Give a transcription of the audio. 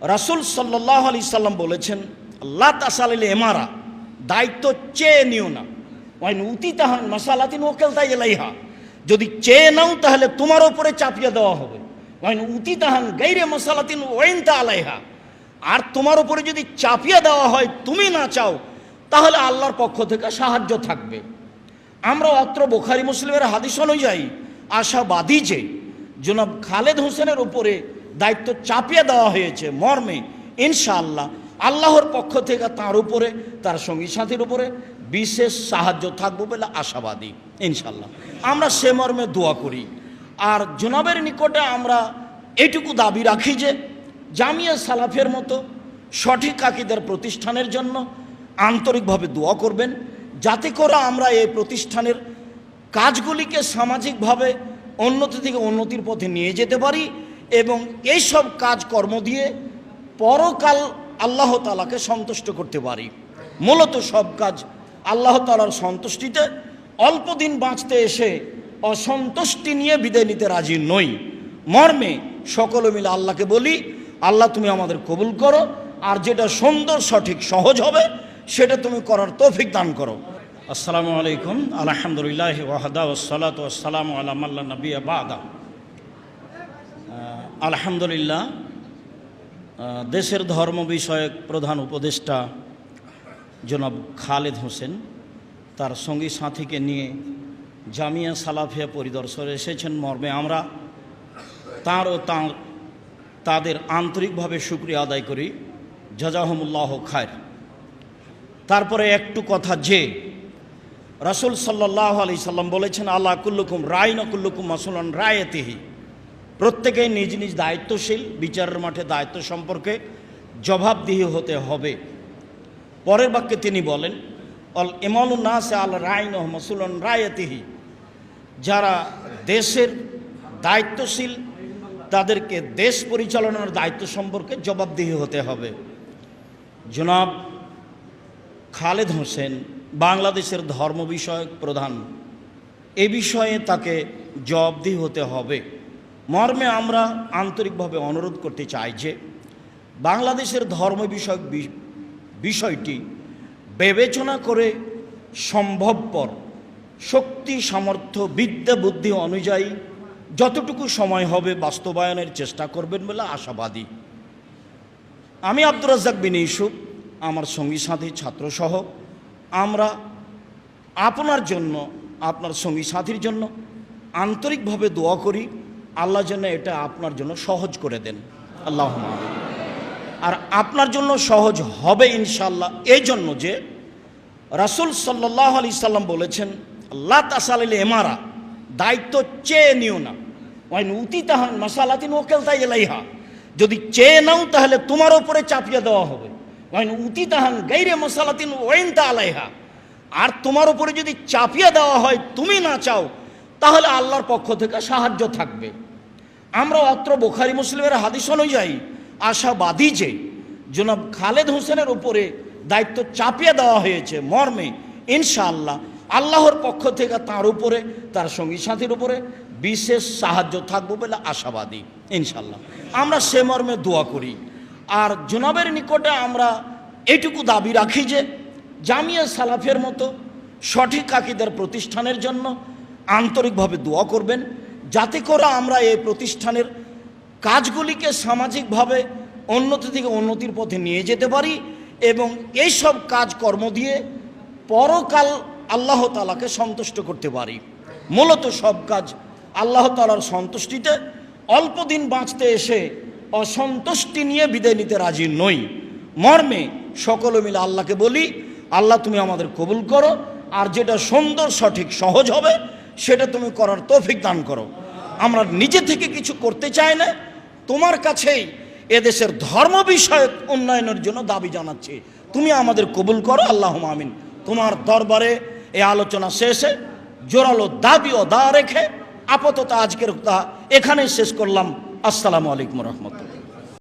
রাসুল সাল্লাহ আলি সাল্লাম বলেছেন আল্লাহ তাসালিল এমারা দায়িত্ব চেয়ে নিও না। ওয়াইন উতি তাহান মাসালাতিন ওকেল তাই এলাইহা যদি চেয়ে নাও তাহলে তোমার ওপরে চাপিয়ে দেওয়া হবে। ওয়াইন উতি তাহান গাইরে মাসালাতিন ওয়াইন তা আলাইহা আর তোমার উপরে যদি চাপিয়ে দেওয়া হয় তুমি না চাও, তাহলে আল্লাহর পক্ষ থেকে সাহায্য থাকবে। আমরা অত্র বোখারি মুসলিমের হাদিস অনুযায়ী আশাবাদী যে, জনাব খালেদ হোসেনের উপরে দায়িত্ব চাপিয়ে দেওয়া হয়েছে মর্মে, ইনশাআল্লাহ। আল্লাহর পক্ষ থেকে তার উপরে, তার সঙ্গী সাথীর উপরে বিশেষ সাহায্য থাকবে বলে আশাবাদী ইনশাল্লাহ আমরা সে মর্মে দোয়া করি। আর জনাবের নিকটে আমরা এটুকু দাবি রাখি যে, জামিয়া সালাফের মতো সঠিক আকিদের প্রতিষ্ঠানের জন্য আন্তরিকভাবে দোয়া করবেন, যাতে করে আমরা এই প্রতিষ্ঠানের কাজগুলিকে সামাজিকভাবে উন্নতি থেকে উন্নতির পথে নিয়ে যেতে পারি এবং এই সব কাজকর্ম দিয়ে পরকাল আল্লাহ তালাকে সন্তুষ্ট করতে পারি। মূলত সব কাজ আল্লাহ তালার সন্তুষ্টিতে, অল্প দিন বাঁচতে এসে অসন্তুষ্টি নিয়ে বিদায় নিতে রাজি নই। মর্মে সকলে মিলে আল্লাহকে বলি, আল্লাহ, তুমি আমাদের কবুল করো, আর যেটা সুন্দর, সঠিক, সহজ হবে, সেটা তুমি করার তৌফিক দান করো। আসসালামু আলাইকুম। আলহামদুলিল্লাহ ওয়াহদা ওসালাত ওসালাম আল্লাহ নবী বাদা। আলহামদুলিল্লাহ দেশের ধর্ম বিষয়ক প্রধান উপদেষ্টা জনাব খালেদ হোসেন তার সঙ্গী সাথীকে নিয়ে জামিয়া সালাফিয়া পরিদর্শনে এসেছেন মর্মে আমরা তাঁর ও তাঁর, তাদের আন্তরিকভাবে সুক্রিয়া আদায় করি। জাজাহমুল্লাহ খায়ের। তারপরে একটু কথা যে, রাসুল সাল্লাহ আলি সাল্লাম বলেছেন, আল্লাহ কুল্লুকুম রায় না কুল্লুকুম মাসুলান রায়তেহি। প্রত্যেকেই নিজ নিজ দায়িত্বশীল, বিচারের মাঠে দায়িত্ব সম্পর্কে জবাবদিহি হতে হবে। পরের বাক্যে তিনি বলেন, অল ইমানু নাসে আল রাইন মাসুলন রায়তিহি যারা দেশের দায়িত্বশীল, তাদেরকে দেশ পরিচালনার দায়িত্ব সম্পর্কে জবাবদিহি হতে হবে। জনাব খালেদ হোসেন, বাংলাদেশের ধর্ম বিষয়ক প্রধান, এ বিষয়ে তাকে জবাবদিহি হতে হবে। মর্মে আমরা আন্তরিকভাবে অনুরোধ করতে চাই যে বাংলাদেশের ধর্ম বিষয়ক বিষয়টি বিবেচনা করে সম্ভবপর শক্তি, সামর্থ্য, বিদ্যা, বুদ্ধি অনুযায়ী যতটুকু সময় হবে বাস্তবায়নের চেষ্টা করবেন বলে আশাবাদী। আমি আব্দুর রাজ্জাক বিন ইউসুফ, আমার সঙ্গী সাথী, ছাত্রসহ। আমরা আপনার জন্য, আপনার সঙ্গী সাথীর জন্য আন্তরিকভাবে দোয়া করি। আল্লাহ যেন এটা আপনার জন্য সহজ করে দেন। আল্লাহ আর আপনার জন্য সহজ হবে ইনশাল্লাহ এই জন্য যে রাসুল সাল্লাহ আলি সাল্লাম বলেছেন আল্লাহ তাসালিল এমারা দায়িত্ব চেয়ে নিও না। ওয়াইন উতি তাহান মাসালাতিন ওকেল তাই এলাইহা যদি চেয়ে নাও তাহলে তোমার ওপরে চাপিয়ে দেওয়া হবে। ওয়াইন উতি তাহান গাইরে মাসালাতিন ওয়াইন তা আলাইহা আর তোমার উপরে যদি চাপিয়ে দেওয়া হয় তুমি না চাও, তাহলে আল্লাহর পক্ষ থেকে সাহায্য থাকবে। আমরা অত্র বোখারি মুসলিমের হাদিস অনুযায়ী আশাবাদী যে জনাব খালেদ হোসেনের উপরে দায়িত্ব চাপিয়ে দেওয়া হয়েছে মর্মে, ইনশাআল্লাহ আল্লাহর পক্ষ থেকে তার উপরে, তার সঙ্গী সাথীর উপরে বিশেষ সাহায্য থাকবে বলে আশাবাদী ইনশাল্লাহ আমরা সে মর্মে দোয়া করি। আর জনাবের নিকটে আমরা এটুকু দাবি রাখি যে জামিয়া সালাফের মতো সঠিক আকিদের প্রতিষ্ঠানের জন্য আন্তরিকভাবে দোয়া করবেন। যাতে করে আমরা এই প্রতিষ্ঠানের কাজগুলিকে সামাজিকভাবে উন্নতি থেকে উন্নতির পথে নিয়ে যেতে পারি এবং এই সব কাজকর্ম দিয়ে পরকাল আল্লাহ তালাকে সন্তুষ্ট করতে পারি। মূলত সব কাজ আল্লাহ তালার সন্তুষ্টিতে অল্প দিন বাঁচতে এসে অসন্তুষ্টি নিয়ে বিদায় নিতে রাজি নই। মর্মে সকলে মিলে আল্লাহকে বলি, আল্লাহ তুমি আমাদের কবুল করো, আর যেটা সুন্দর, সঠিক, সহজ হবে, সেটা তুমি করার তৌফিক দান করো। আমরা নিজে থেকে কিছু করতে চাই না। তোমার কাছেই এদেশের ধর্ম বিষয়ক উন্নয়নের জন্য দাবি জানাচ্ছি। তুমি আমাদের কবুল করো আল্লাহ আমিন। তোমার দরবারে এই আলোচনা শেষে জোরালো দাবি ও দা রেখে আপাতত আজকের তা এখানেই শেষ করলাম। আসসালামু আলাইকুম রহমতুল্লাহ।